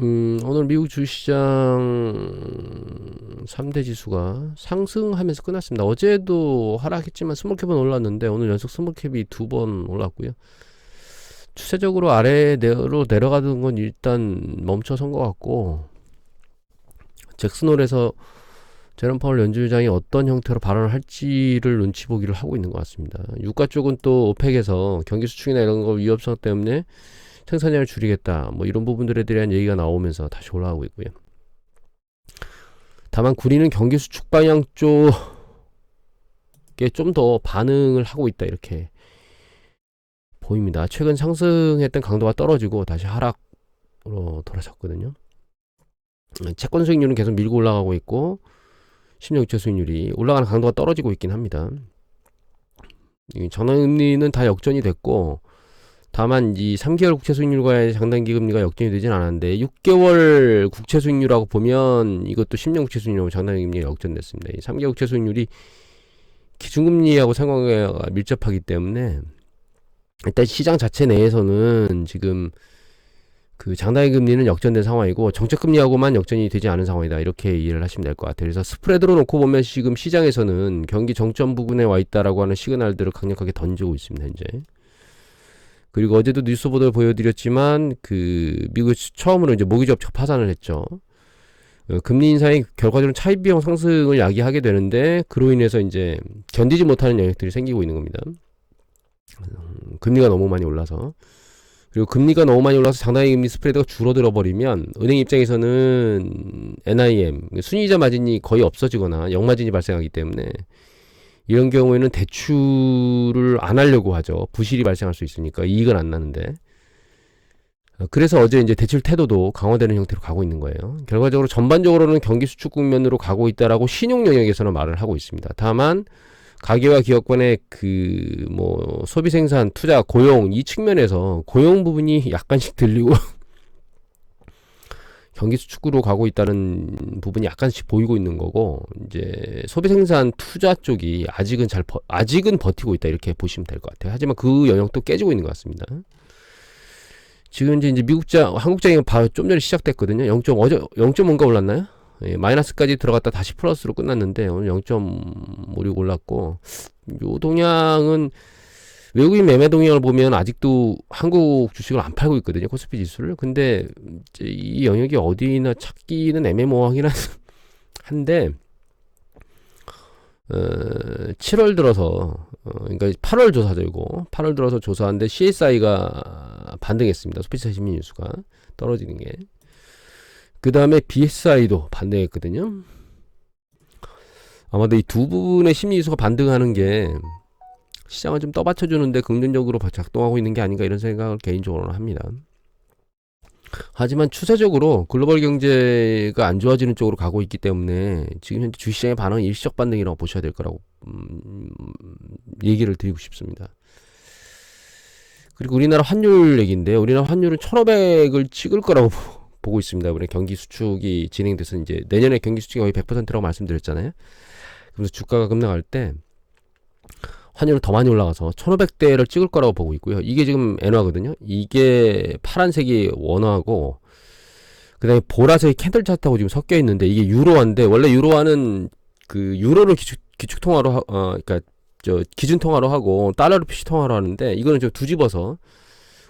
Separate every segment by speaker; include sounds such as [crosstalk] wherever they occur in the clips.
Speaker 1: 음, 오늘 미국 주시장 3대 지수가 상승하면서 끝났습니다. 어제도 하락했지만 스몰캡은 올랐는데 오늘 연속 스몰캡이 두 번 올랐고요. 추세적으로 아래로 내려가는 건 일단 멈춰선 것 같고 잭슨홀에서 제롬 파월 연주장이 어떤 형태로 발언을 할지를 눈치 보기를 하고 있는 것 같습니다. 유가 쪽은 또 오펙에서 경기 수축이나 이런 거 위협성 때문에 생산량을 줄이겠다. 뭐 이런 부분들에 대한 얘기가 나오면서 다시 올라가고 있고요. 다만 구리는 경기 수축 방향 쪽에 좀 더 반응을 하고 있다 이렇게 보입니다. 최근 상승했던 강도가 떨어지고 다시 하락으로 돌아섰거든요. 채권 수익률은 계속 밀고 올라가고 있고 신용유체 수익률이 올라가는 강도가 떨어지고 있긴 합니다. 전환 금리는 다 역전이 됐고 다만 이 3개월 국채 수익률과의 장단기 금리가 역전이 되진 않았는데 6개월 국채 수익률하고 보면 이것도 10년 국채 수익률하고 장단기 금리가 역전됐습니다. 이 3개월 국채 수익률이 기준금리하고 상관계가 밀접하기 때문에 일단 시장 자체 내에서는 지금 그 장단기 금리는 역전된 상황이고 정책 금리하고만 역전이 되지 않은 상황이다 이렇게 이해를 하시면 될 것 같아요. 그래서 스프레드로 놓고 보면 지금 시장에서는 경기 정점 부근에 와 있다라고 하는 시그널들을 강력하게 던지고 있습니다. 현재. 그리고 어제도 뉴스 보도를 보여드렸지만 그 미국 처음으로 이제 모기 접촉 파산을 했죠. 어, 금리 인상이 결과적으로 차입 비용 상승을 야기하게 되는데 그로 인해서 이제 견디지 못하는 영역들이 생기고 있는 겁니다. 음, 금리가 너무 많이 올라서 그리고 금리가 너무 많이 올라서 장단기 금리 스프레드가 줄어들어 버리면 은행 입장에서는 NIM 순이자 마진이 거의 없어지거나 역마진이 발생하기 때문에 이런 경우에는 대출을 안 하려고 하죠. 부실이 발생할 수 있으니까 이익은 안 나는데. 어, 그래서 어제 이제 대출 태도도 강화되는 형태로 가고 있는 거예요. 결과적으로 전반적으로는 경기 수축 국면으로 가고 있다라고 신용 영역에서는 말을 하고 있습니다. 다만 가계와 기업 간의 그 뭐 소비 생산, 투자, 고용 이 측면에서 고용 부분이 약간씩 들리고 [laughs] 경기 수축으로 가고 있다는 부분이 약간씩 보이고 있는 거고 이제 소비 생산 투자 쪽이 아직은 잘 버, 아직은 버티고 있다 이렇게 보시면 될 것 같아요. 하지만 그 영역도 깨지고 있는 것 같습니다. 지금 이제 이제 미국장 한국장이 좀 전에 시작됐거든요. 0. 어제 0.5가 올랐나요? 예, 마이너스까지 들어갔다 다시 플러스로 끝났는데 오늘 0.56 올랐고 요 동향은 외국인 매매 동향을 보면 아직도 한국 주식을 안 팔고 있거든요. 코스피 지수를. 근데 이 영역이 어디나 찾기는 애매모호하긴 [laughs] 한데 어, 7월 들어서 어, 그러니까 8월 조사들고 8월 들어서 조사한데 CSI가 반등했습니다. 소비자 심리 뉴스가 떨어지는 게. 그 다음에 BSI도 반등했거든요. 아마도 이 두 부분의 심리 지수가 반등하는 게 시장을 좀 떠받쳐주는데 긍정적으로 작동하고 있는 게 아닌가 이런 생각을 개인적으로는 합니다. 하지만 추세적으로 글로벌 경제가 안 좋아지는 쪽으로 가고 있기 때문에 지금 현재 주시장의 반응은 일시적 반등이라고 보셔야 될 거라고 음, 얘기를 드리고 싶습니다. 그리고 우리나라 환율 얘기인데 우리나라 환율은 1,500을 찍을 거라고 [laughs] 보고 있습니다. 우리 경기 수축이 진행돼서 이제 내년에 경기 수축이 거의 100%라고 말씀드렸잖아요. 그래서 주가가 급락할 때 환율은 더 많이 올라가서 1500대를 찍을 거라고 보고 있고요. 이게 지금 엔화거든요. 이게 파란색이 원화고 그다음에 보라색이 캔들 차트하고 지금 섞여 있는데 이게 유로화인데 원래 유로화는 그 유로를 기축 기축 통화로 하, 어 그러니까 저 기준 통화로 하고 달러를 표시 통화로 하는데 이거는 좀 뒤집어서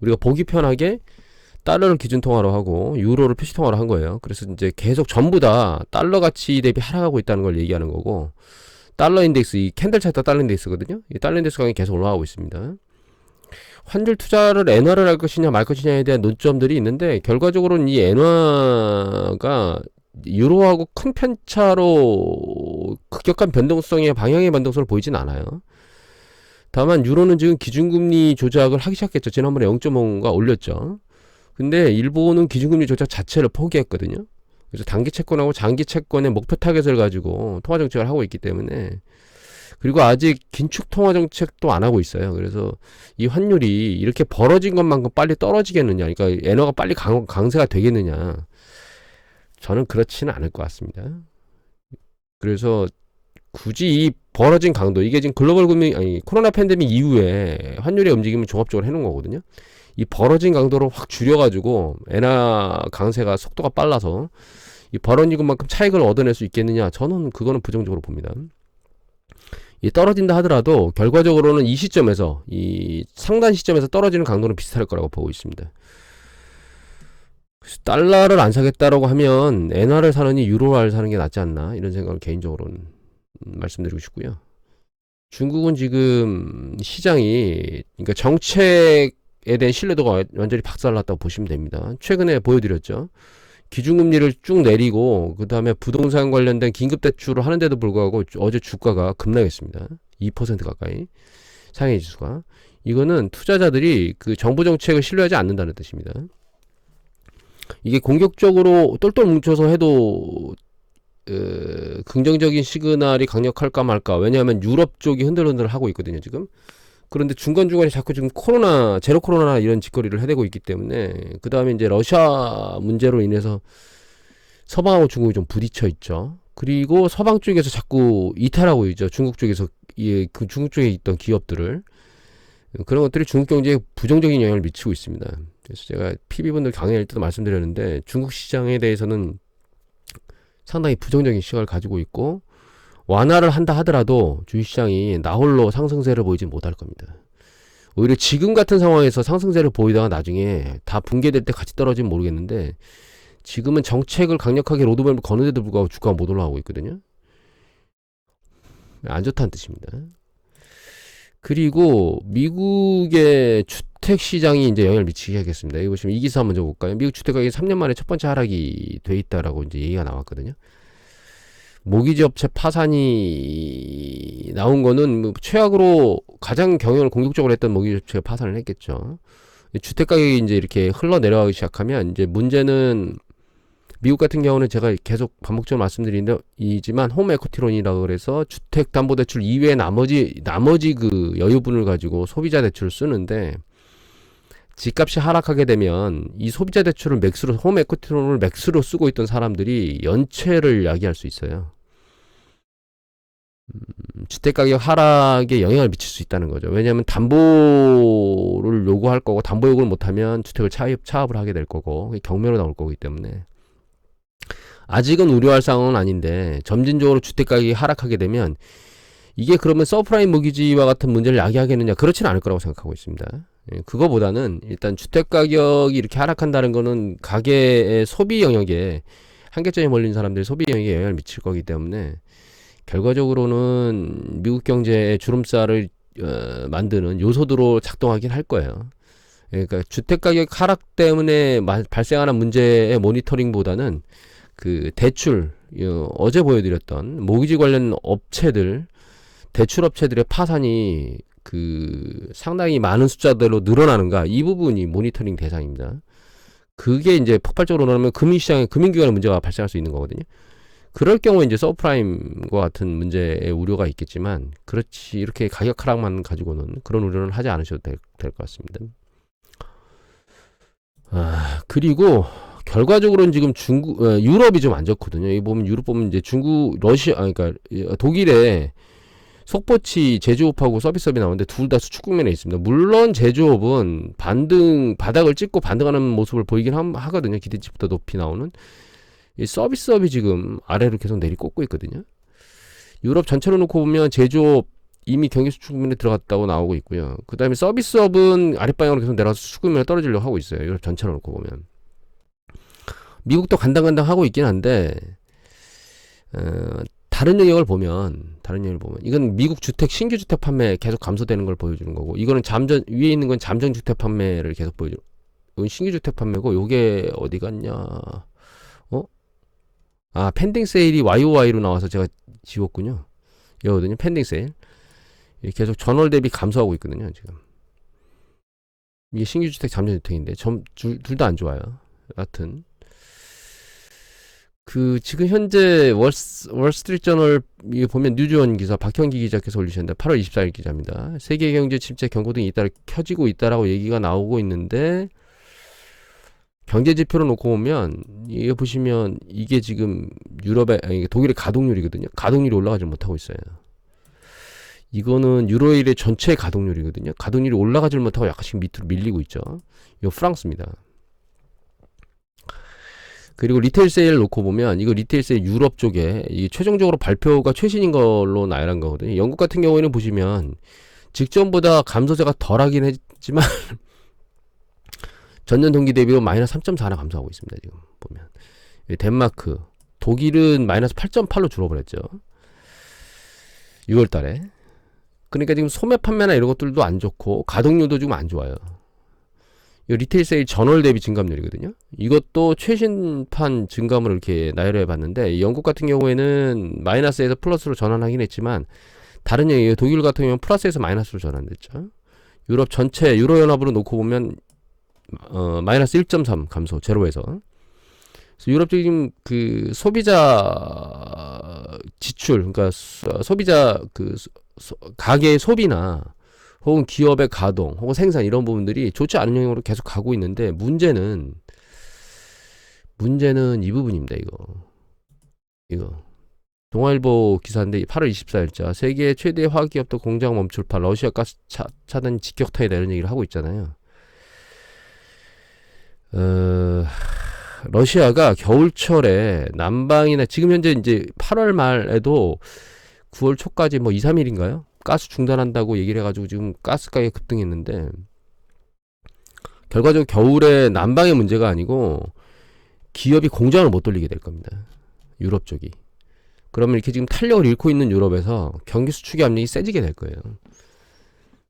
Speaker 1: 우리가 보기 편하게 달러를 기준 통화로 하고 유로를 표시 통화로 한 거예요. 그래서 이제 계속 전부 다 달러 가치 대비 하락하고 있다는 걸 얘기하는 거고 달러 인덱스 이 캔들 차트 달러 인덱스거든요. 이 달러 인덱스 강이 계속 올라가고 있습니다. 환율 투자를 엔화를 할 것이냐 말 것이냐에 대한 논점들이 있는데 결과적으로는 이 엔화가 유로하고 큰 편차로 급격한 변동성의 방향의 변동성을 보이진 않아요. 다만 유로는 지금 기준금리 조작을 하기 시작했죠. 지난번에 0.5가 올렸죠. 근데 일본은 기준금리 조작 자체를 포기했거든요. 그래서 단기 채권하고 장기 채권의 목표 타겟을 가지고 통화 정책을 하고 있기 때문에 그리고 아직 긴축 통화 정책도 안 하고 있어요. 그래서 이 환율이 이렇게 벌어진 것만큼 빨리 떨어지겠느냐, 그러니까 엔화가 빨리 강, 강세가 되겠느냐, 저는 그렇지는 않을 것 같습니다. 그래서 굳이 이 벌어진 강도 이게 지금 글로벌 금융 아니 코로나 팬데믹 이후에 환율의 움직임을 종합적으로 해놓은 거거든요. 이 벌어진 강도를 확 줄여가지고 엔화 강세가 속도가 빨라서 이 것만큼 차익을 얻어낼 수 있겠느냐? 저는 그거는 부정적으로 봅니다. 이 떨어진다 하더라도 결과적으로는 이 시점에서 이 상단 시점에서 떨어지는 강도는 비슷할 거라고 보고 있습니다. 달러를 안 사겠다라고 하면 엔화를 사느니 유로화를 사는 게 낫지 않나 이런 생각을 개인적으로는 음, 말씀드리고 싶고요. 중국은 지금 시장이 그러니까 정책에 대한 신뢰도가 완전히 박살났다고 보시면 됩니다. 최근에 보여드렸죠. 기준금리를 쭉 내리고 그 다음에 부동산 관련된 긴급 대출을 하는데도 불구하고 어제 주가가 급락했습니다. 2% 가까이 상해 지수가 이거는 투자자들이 그 정부 정책을 신뢰하지 않는다는 뜻입니다. 이게 공격적으로 똘똘 뭉쳐서 해도 어, 긍정적인 시그널이 강력할까 말까 왜냐하면 유럽 쪽이 흔들흔들 하고 있거든요 지금 그런데 중간중간에 자꾸 지금 코로나 제로 코로나 이런 짓거리를 해대고 있기 때문에 그 다음에 이제 러시아 문제로 인해서 서방하고 중국이 좀 부딪혀 있죠. 그리고 서방 쪽에서 자꾸 이탈하고 있죠. 중국 쪽에서 예, 그 중국 쪽에 있던 기업들을 그런 것들이 중국 경제에 부정적인 영향을 미치고 있습니다. 그래서 제가 PB분들 강의할 때도 말씀드렸는데 중국 시장에 대해서는 상당히 부정적인 시각을 가지고 있고 완화를 한다 하더라도 주식시장이 나홀로 상승세를 보이지 못할 겁니다. 오히려 지금 같은 상황에서 상승세를 보이다가 나중에 다 붕괴될 때 같이 떨어지면 모르겠는데 지금은 정책을 강력하게 로드맵을 거는데도 불구하고 주가가 못 올라가고 있거든요. 안 좋다는 뜻입니다. 그리고 미국의 주택 시장이 이제 영향을 미치게 하겠습니다. 여기 보시면 이 기사 먼저 볼까요? 미국 주택 가격이 3년 만에 첫 번째 하락이 돼 있다라고 이제 얘기가 나왔거든요. 모기지 업체 파산이 나온 거는 뭐 최악으로 가장 경영을 공격적으로 했던 모기지 업체가 파산을 했겠죠. 주택 가격이 이제 이렇게 흘러 내려가기 시작하면 이제 문제는 미국 같은 경우는 제가 계속 반복적으로 말씀드리지만 홈 에코티론이라고 그래서 주택 담보 대출 이외에 나머지 나머지 그 여유분을 가지고 소비자 대출을 쓰는데 집값이 하락하게 되면 이 소비자 대출을 맥스로 홈 에코티론을 맥스로 쓰고 있던 사람들이 연체를 야기할 수 있어요. 음, 주택가격 하락에 영향을 미칠 수 있다는 거죠. 왜냐하면 담보를 요구할 거고 담보 요구를 못하면 주택을 차입, 차압을 하게 될 거고 경매로 나올 거기 때문에 아직은 우려할 상황은 아닌데 점진적으로 주택가격이 하락하게 되면 이게 그러면 서프라임 모기지와 같은 문제를 야기하겠느냐 그렇지는 않을 거라고 생각하고 있습니다. 예, 그거보다는 일단 주택가격이 이렇게 하락한다는 거는 가계의 소비 영역에 한계점에 몰린 사람들이 소비 영역에 영향을 미칠 거기 때문에 결과적으로는 미국 경제의 주름살을 어, 만드는 요소들로 작동하긴 할 거예요. 그러니까 주택 가격 하락 때문에 마, 발생하는 문제의 모니터링보다는 그 대출 어, 어제 보여드렸던 모기지 관련 업체들 대출 업체들의 파산이 그 상당히 많은 숫자들로 늘어나는가 이 부분이 모니터링 대상입니다. 그게 이제 폭발적으로 늘어나면 금융시장에 금융기관에 문제가 발생할 수 있는 거거든요. 그럴 경우에 이제 서프라임과 같은 문제의 우려가 있겠지만 그렇지 이렇게 가격 하락만 가지고는 그런 우려는 하지 않으셔도 될 것 같습니다. 아 그리고 결과적으로는 지금 중국 어, 유럽이 좀 안 좋거든요. 이 보면 유럽 보면 이제 중국 러시아 아 그러니까 독일에 속보치 제조업하고 서비스업이 나오는데 둘 다 수축 국면에 있습니다. 물론 제조업은 반등 바닥을 찍고 반등하는 모습을 보이긴 하, 거든요 기대치보다 높이 나오는 이 서비스업이 지금 아래로 계속 내리꽂고 있거든요. 유럽 전체로 놓고 보면 제조업 이미 경기 수축면에 들어갔다고 나오고 있고요. 그 다음에 서비스업은 아랫방향으로 계속 내려가서 수축면에 떨어지려고 하고 있어요. 유럽 전체로 놓고 보면. 미국도 간당간당 하고 있긴 한데, 어, 다른 영역을 보면, 다른 영역을 보면, 이건 미국 주택, 신규 주택 판매 계속 감소되는 걸 보여주는 거고, 이거는 잠정, 위에 있는 건 잠정 주택 판매를 계속 보여줘. 이건 신규 주택 판매고, 요게 어디 갔냐. 아, 펜딩 세일이 YOY로 나와서 제가 지웠군요. 여거든요. 펜딩 세일. 계속 전월 대비 감소하고 있거든요, 지금. 이게 신규 주택 잠재 주택인데 둘 다 안 좋아요. 여하튼 그 지금 현재 월스, 월스트리트 저널 이 보면 뉴즈원 기사 박형기 기자께서 올리셨는데 8월 24일 기자입니다. 세계 경제 침체 경고 등이 잇따라 켜지고 있다라고 얘기가 나오고 있는데 경제 지표로 놓고 보면 이게 보시면 이게 지금 유럽의 아니 독일의 가동률이거든요. 가동률이 올라가지 못하고 있어요. 이거는 유로일의 전체 가동률이거든요. 가동률이 올라가질 못하고 약간씩 밑으로 밀리고 있죠. 이거 프랑스입니다. 그리고 리테일 세일 놓고 보면 이거 리테일 세일 유럽 쪽에 이 최종적으로 발표가 최신인 걸로 나열한 거거든요. 영국 같은 경우에는 보시면 직전보다 감소세가 덜하긴 했지만 [laughs] 전년 동기 대비로 마이너스 3.4나 감소하고 있습니다. 지금 보면 덴마크, 독일은 마이너스 8.8로 줄어버렸죠. 6월 달에. 그러니까 지금 소매 판매나 이런 것들도 안 좋고 가동률도 지금 안 좋아요. 이 리테일 세일 전월 대비 증감률이거든요. 이것도 최신판 증감을 이렇게 나열해 봤는데 영국 같은 경우에는 마이너스에서 플러스로 전환하긴 했지만 다른 얘기예요. 독일 같은 경우는 플러스에서 마이너스로 전환됐죠. 유럽 전체 유로 연합으로 놓고 보면 어, 마이너스 1.3 감소 제로에서. 그래서 유럽 지금 그 소비자 지출 그러니까 소- 소비자 그 소- 소- 가계의 소비나 혹은 기업의 가동 혹은 생산 이런 부분들이 좋지 않은 영역으로 계속 가고 있는데 문제는 문제는 이 부분입니다 이거. 이거. 동아일보 기사인데 8월 24일자 세계 최대 화기업도 공장 멈출파 러시아 가스 차, 차단 직격탄이다 이런 얘기를 하고 있잖아요 어, 러시아가 겨울철에 난방이나 지금 현재 이제 8월 말에도 9월 초까지 뭐 2, 3일인가요? 가스 중단한다고 얘기를 해가지고 지금 가스 가격이 급등했는데 결과적으로 겨울에 난방의 문제가 아니고 기업이 공장을 못 돌리게 될 겁니다. 유럽 쪽이. 그러면 이렇게 지금 탄력을 잃고 있는 유럽에서 경기 수축의 압력이 세지게 될 거예요.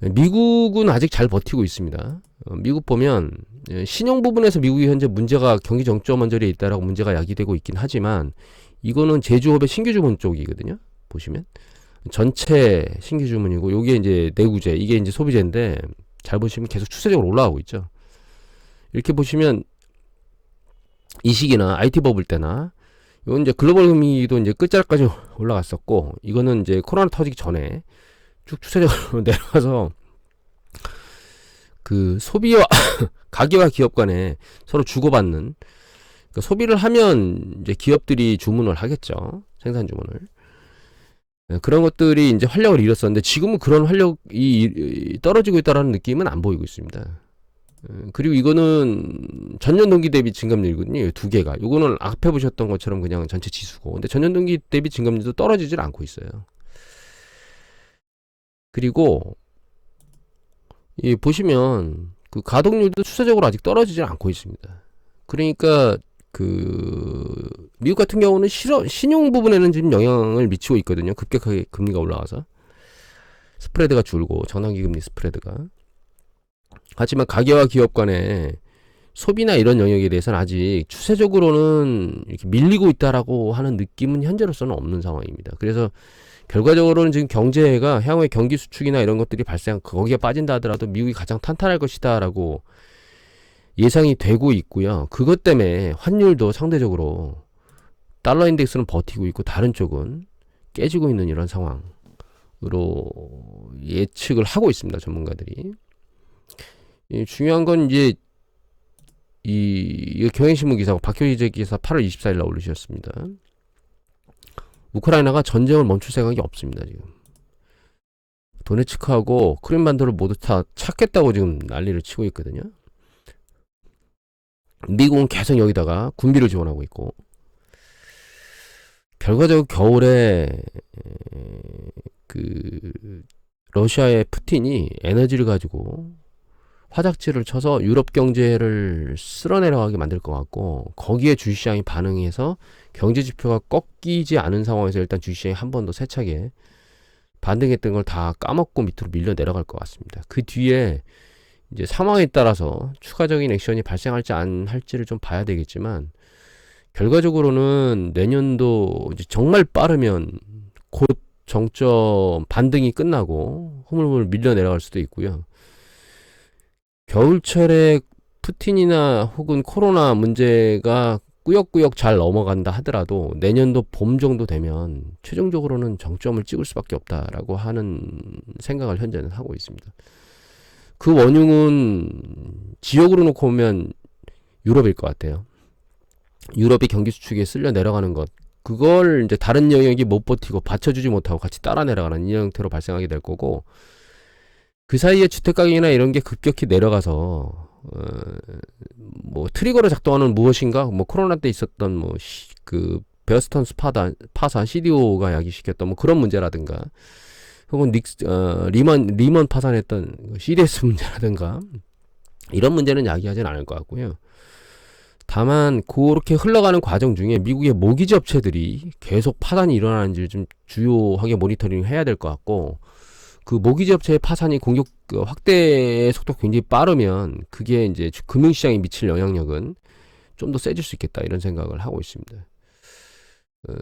Speaker 1: 미국은 아직 잘 버티고 있습니다. 어, 미국 보면 예, 신용 부분에서 미국이 현재 문제가 경기 정점 언저리에 있다라고 문제가 야기되고 있긴 하지만 이거는 제조업의 신규 주문 쪽이거든요. 보시면 전체 신규 주문이고 요게 이제 내구재 이게 이제 소비재인데 잘 보시면 계속 추세적으로 올라가고 있죠. 이렇게 보시면 이 시기나 IT 버블 때나 요 이제 글로벌 금리도 이제 끝자락까지 [laughs] 올라갔었고 이거는 이제 코로나 터지기 전에 쭉 추세적으로 [laughs] 내려가서 그 소비와 [laughs] 가게와 기업 간에 서로 주고받는 그러니까 소비를 하면 이제 기업들이 주문을 하겠죠 생산 주문을 예, 그런 것들이 이제 활력을 잃었었는데 지금은 그런 활력이 이- 떨어지고 있다라는 느낌은 안 보이고 있습니다. 예, 그리고 이거는 전년 동기 대비 증감률이거든요. 이두 개가. 이거는 앞에 보셨던 것처럼 그냥 전체 지수고. 근데 전년 동기 대비 증감률도 떨어지질 않고 있어요. 그리고 이 보시면 그 가동률도 추세적으로 아직 떨어지질 않고 있습니다. 그러니까 그 미국 같은 경우는 실어, 신용 부분에는 지금 영향을 미치고 있거든요. 급격하게 금리가 올라가서 스프레드가 줄고 전환기 금리 스프레드가 하지만 가계와 기업 간의 소비나 이런 영역에 대해서는 아직 추세적으로는 이렇게 밀리고 있다라고 하는 느낌은 현재로서는 없는 상황입니다. 그래서 결과적으로는 지금 경제가 향후에 경기 수축이나 이런 것들이 발생 거기에 빠진다 하더라도 미국이 가장 탄탄할 것이다라고 예상이 되고 있고요. 그것 때문에 환율도 상대적으로 달러 인덱스는 버티고 있고 다른 쪽은 깨지고 있는 이런 상황으로 예측을 하고 있습니다. 전문가들이. 이 중요한 건 이제 이, 이 경향신문 기사고 박효희 기사 8월 24일 날 올리셨습니다. 우크라이나가 전쟁을 멈출 생각이 없습니다. 지금. 도네츠크하고 크림반도를 모두 다 찾겠다고 지금 난리를 치고 있거든요. 미국은 계속 여기다가 군비를 지원하고 있고 결과적으로 겨울에 에, 그 러시아의 푸틴이 에너지를 가지고 화작지를 쳐서 유럽 경제를 쓸어내려가게 만들 것 같고 거기에 주식시장이 반응해서 경제 지표가 꺾이지 않은 상황에서 일단 주식시장이 한 번 더 세차게 반등했던 걸 다 까먹고 밑으로 밀려 내려갈 것 같습니다. 그 뒤에 이제 상황에 따라서 추가적인 액션이 발생할지 안 할지를 좀 봐야 되겠지만 결과적으로는 내년도 이제 정말 빠르면 곧 정점 반등이 끝나고 흐물흐물 밀려 내려갈 수도 있고요. 겨울철에 푸틴이나 혹은 코로나 문제가 꾸역꾸역 잘 넘어간다 하더라도 내년도 봄 정도 되면 최종적으로는 정점을 찍을 수밖에 없다라고 하는 생각을 현재는 하고 있습니다. 그 원흉은 지역으로 놓고 보면 유럽일 것 같아요. 유럽이 경기 수축에 쓸려 내려가는 것 그걸 이제 다른 영역이 못 버티고 받쳐주지 못하고 같이 따라 내려가는 이 형태로 발생하게 될 거고 그 사이에 주택 가격이나 이런 게 급격히 내려가서 어, 뭐 트리거로 작동하는 무엇인가 뭐 코로나 때 있었던 뭐그 베어스턴스 파단, 파산 CDO가 야기시켰던 뭐 그런 문제라든가 혹은 닉스 어, 리먼 리먼 파산했던 그 CDS [laughs] 문제라든가 이런 문제는 야기하진 않을 것 같고요. 다만 그렇게 흘러가는 과정 중에 미국의 모기지 업체들이 계속 파산이 일어나는지 좀 주요하게 모니터링 해야 될 것 같고 그 모기지 업체의 파산이 공격 그 확대의 속도가 굉장히 빠르면 그게 이제 주- 금융시장에 미칠 영향력은 좀 더 세질 수 있겠다 이런 생각을 하고 있습니다. 어,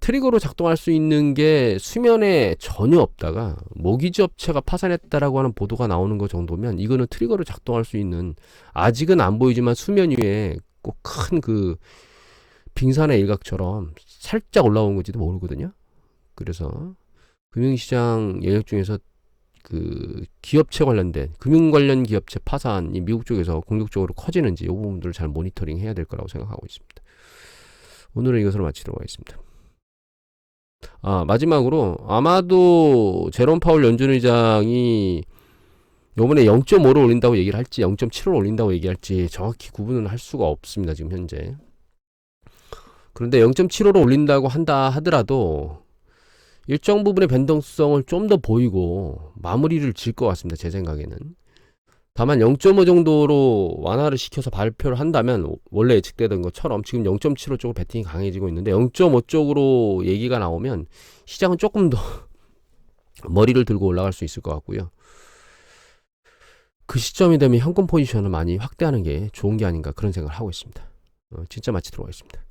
Speaker 1: 트리거로 작동할 수 있는 게 수면에 전혀 없다가 모기지 업체가 파산했다라고 하는 보도가 나오는 것 정도면 이거는 트리거로 작동할 수 있는 아직은 안 보이지만 수면 위에 꼭 큰 그 빙산의 일각처럼 살짝 올라온 건지도 모르거든요. 그래서 금융시장 영역 중에서 그 기업체 관련된 금융 관련 기업체 파산이 미국 쪽에서 공격적으로 커지는지 이 부분들을 잘 모니터링 해야 될 거라고 생각하고 있습니다. 오늘은 이것으로 마치도록 하겠습니다. 아, 마지막으로 아마도 제롬 파월 연준 의장이 요번에 0.5를 올린다고 얘기를 할지 0.7을 올린다고 얘기할지 정확히 구분은 할 수가 없습니다. 지금 현재. 그런데 0.75로 올린다고 한다 하더라도 일정 부분의 변동성을 좀 더 보이고 마무리를 질 것 같습니다. 제 생각에는. 다만 0.5 정도로 완화를 시켜서 발표를 한다면 원래 예측되던 것처럼 지금 0.75 쪽으로 베팅이 강해지고 있는데 0.5 쪽으로 얘기가 나오면 시장은 조금 더 [laughs] 머리를 들고 올라갈 수 있을 것 같고요. 그 시점이 되면 현금 포지션을 많이 확대하는 게 좋은 게 아닌가 그런 생각을 하고 있습니다. 어, 진짜 마치도록 하겠습니다.